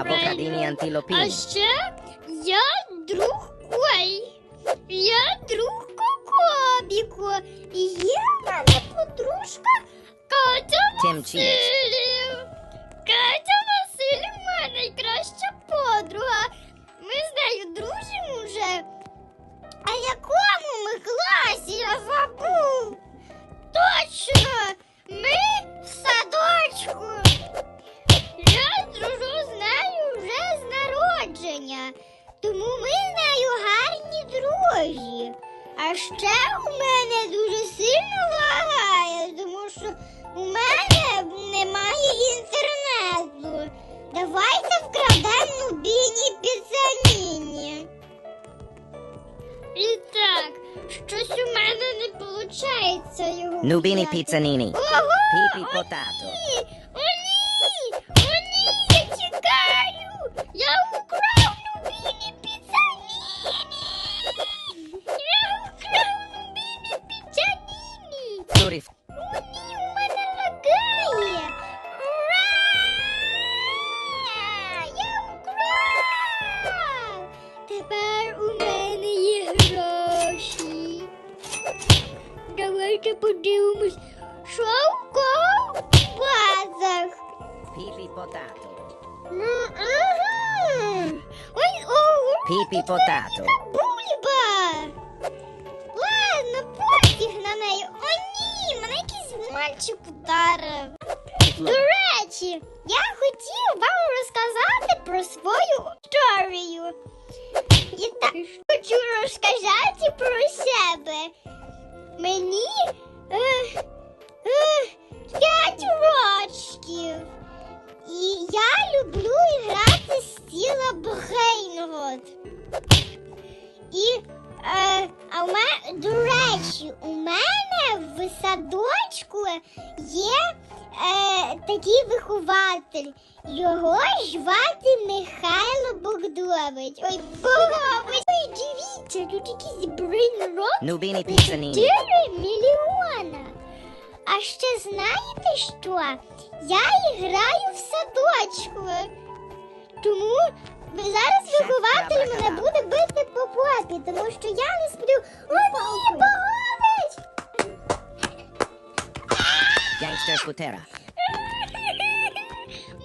Avocadini А antilopini. ще я друг Кой. Я друг Кокобіку. І є в мене подружка тому ми з нею гарні друзі. А ще у мене дуже сильно лагає, тому що у мене немає інтернету. Давайте вкрадемо Біні Піцаніні. І так, щось у мене не виходить його. Взяти. pizzanini. Ого! Піпі потато. Давайте подивимось, що у кого в базах. Pipi potato. Ну, ага. Ой, о, Pipi potato. бульба. Ладно, пофіг на неї. О, ні, мене якийсь мальчик ударив. До речі, я хотів вам розказати про свою історію. І так рочків. І я люблю грати стіла Брейнгот. І е, а у мене, до речі, у мене в садочку є е, такий вихователь. Його звати Михайло Богдович. Ой, Богович. Ой, дивіться, тут якийсь брейнрот. Nubini pizzanini. 4 мільйона. А ще знаєте що? Я і граю в садочку. Тому зараз вихователь мене буде бити по попі, тому що я не сплю. О, ні, Богович! Gangster Sputera.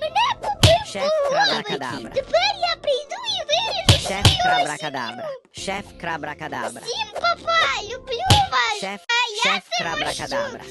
Мене побив Шеф Крабракадабра. Тепер я прийду і Chef свою Crabrakadabra. Chef Crabrakadabra. Всім папа, люблю вас. Шеф, Chefra abracadabra.